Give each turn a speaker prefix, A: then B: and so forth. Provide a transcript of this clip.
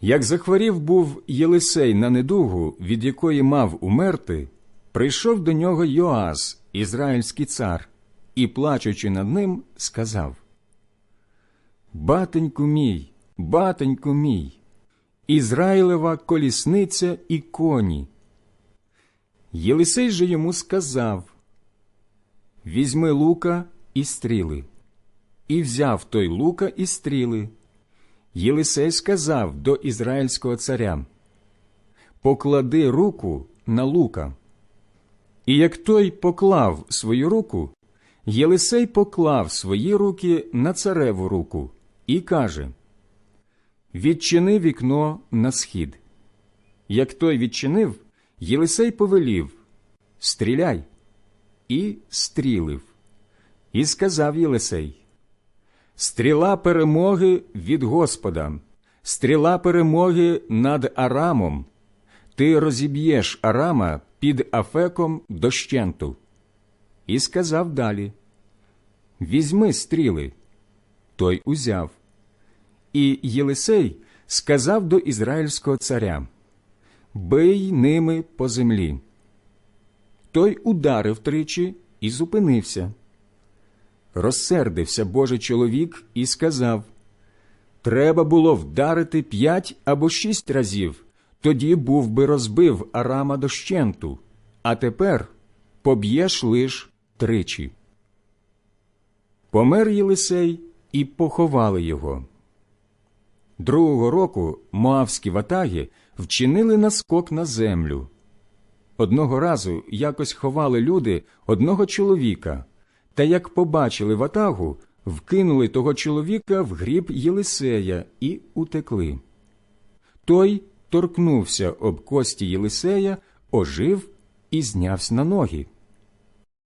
A: Як захворів був Єлисей на недугу, від якої мав умерти, прийшов до нього Йоас, ізраїльський цар, і, плачучи над ним, сказав Батеньку мій, батеньку мій, Ізраїлева колісниця і коні. Єлисей же йому сказав Візьми лука і стріли. І взяв той лука і стріли. Єлисей сказав до ізраїльського царя Поклади руку на лука. І як той поклав свою руку, Єлисей поклав свої руки на цареву руку і каже Відчини вікно на схід. Як той відчинив, Єлисей повелів Стріляй. І стрілив. І сказав Єлисей Стріла перемоги від Господа, стріла перемоги над Арамом. Ти розіб'єш Арама під Афеком дощенту. І сказав далі Візьми стріли. Той узяв. І Єлисей сказав до ізраїльського царя Бий ними по землі. Той ударив тричі і зупинився. Розсердився Божий чоловік і сказав Треба було вдарити п'ять або шість разів, тоді був би розбив Арама дощенту, а тепер поб'єш лиш тричі. Помер Єлисей і поховали його. Другого року моавські ватаги вчинили наскок на землю. Одного разу якось ховали люди одного чоловіка, та як побачили ватагу, вкинули того чоловіка в гріб Єлисея і утекли. Той торкнувся об кості Єлисея, ожив і знявся на ноги.